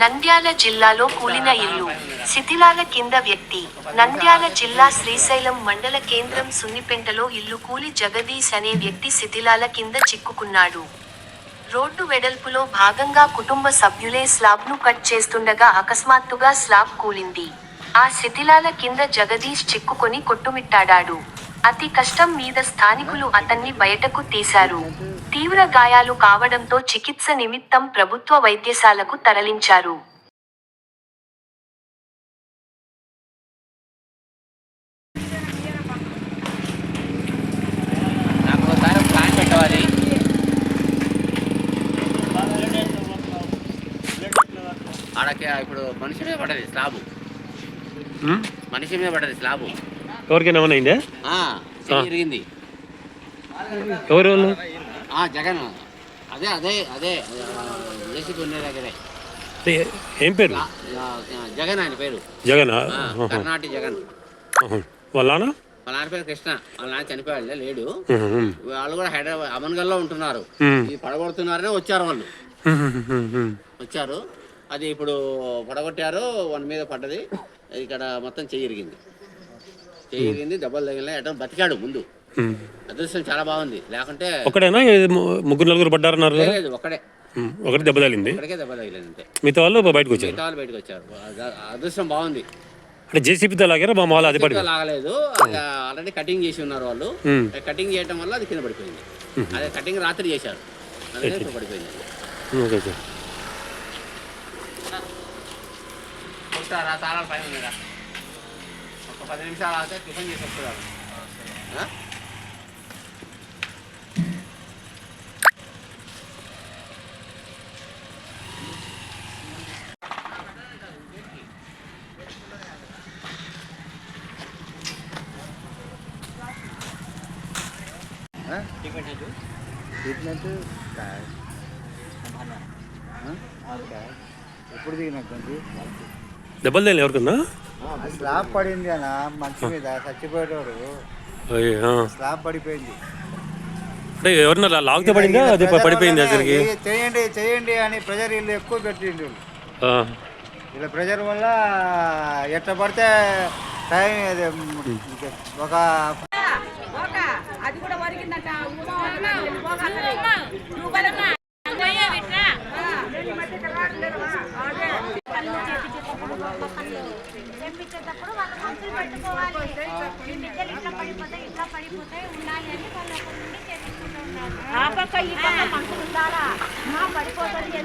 నంద్యాల జిల్లాలో కూలిన ఇల్లు. శిథిలాల కింద వ్యక్తి. నంద్యాల జిల్లా శ్రీశైలం మండల కేంద్రం సున్నిపెంటలో ఇల్లు కూలి జగదీశ్ అనే వ్యక్తి శిథిలాల కింద చిక్కుకున్నాడు. రోడ్డు వెడల్పులో భాగంగా కుటుంబ సభ్యులే స్లాబ్ను కట్ చేస్తుండగా అకస్మాత్తుగా స్లాబ్ కూలింది. ఆ శిథిలాల కింద జగదీష్ చిక్కుకొని కొట్టుమిట్టాడాడు. అతి కష్టం మీద స్థానికులు అతన్ని బయటకు తీశారు. తీవ్ర గాయాలు కావడంతో చికిత్స నిమిత్తం ప్రభుత్వ వైద్యశాలకు తరలించారు. ఆడకి ఇప్పుడు మనిషి మీద పడ్డది స్లాబు? మనిషి మీద పడ్డది స్లాబు. ఎవరికైనా ఏమైనా అయిందా? ఎవరు వాళ్ళు? జగన్. అదే అదే అదే. జేసీపీ ఉండే దగ్గరే. ఏ- పేరు? జగన్ ఆయన పేరు. జగన్? కర్ణాటి జగన్. వాళ్ళ వాళ్ళ నాన్న పేరు కృష్ణ. వాళ్ళ నాన్న చనిపోయాడులే లేడు. వాళ్ళు కూడా హైదరాబాద్ అమన్గల్లో ఉంటున్నారు. ఉమ్. ఈ పడగొడుతున్నారనే వచ్చారు వాళ్ళు. వచ్చారు. అది ఇప్పుడు పడగొట్టారు వన్ మీద పడ్డది. ఇక్కడ మొత్తం చెయ్యి ఇరిగింది దెబ్బలు తగిలిన ఎటో బతికాడు ముందు. అదృష్టం చాలా బాగుంది. లేకుంటే ఒకడేనా ముగ్గురు నలుగురు పడ్డారన్నారు లేదు ఒక్కడే. ఉమ్. ఒకటి దెబ్బ తగిలింది? దెబ్బ తగిలేదు అంతే మిగతా వాళ్ళు బయటకు వచ్చారు? మిగతా వాళ్ళు బయటకు వచ్చారు. అద- అదృష్టం బాగుంది. అంటే జేసీబీతో లాగారా? మా మాల అది పడి లాగలేదు. ఆల్రెడీ కటింగ్ చేసి ఉన్నారు వాళ్ళు. కటింగ్ చేయడం వల్ల అది కింద పడిపోయింది. అదే కటింగ్ రాత్రి చేశారు. పడిపోయింది. ఓకే సార్ తాళాల పైన పది నిమిషాలు ఆగితే టిఫిన్ చేసి వస్తున్నారు ట్రీట్మెంట్ క్యాష్. క్యాష్. ఎప్పుడు దిగినట్టు డబ్బులు తెలియదు ఎవరికన్నా? స్లాబ్ పడింది అన్న మంచి మీద చచ్చిపోయేటోడు. అయ్యే, ఆ. స్లాబ్ పడిపోయింది. అంటే ఎవరన్నా లాగితే పడిందా? అది పడిపోయింది అసలుకి? ఇది చేయండి చేయండి అని ప్రెజర్ వీళ్ళు ఎక్కువ పెట్టిండు. వీళ్ళ ప్రెజర్ వల్ల ఎట్లా పడితే టైం ఒక అది కూడా వరిగిందంట చెప్పించేటప్పుడు వాళ్ళు మందులు పెట్టుకోవాలి. ఈ బిడ్డలు ఇట్లా పడిపోతాయి ఇట్లా పడిపోతాయి ఉండాలి అని వాళ్ళు ఒక నుండి చేపించుకుంటూ ఉన్నారు. ఆ పక్క ఈ పక్క మనుషులు ఉండాలా? మా పడిపోతుంది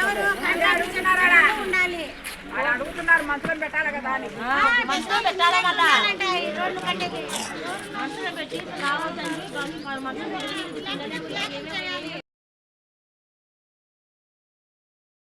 ఎవరు? అడుగుతున్నారా? ఉండాలి. వాళ్ళు అడుగుతున్నారు మంత్రం పెట్టాలి కదా అని. మందులు పెట్టాలి మళ్ళా ఈ రోడ్లు మందులు పెట్టి మందులు పెట్టి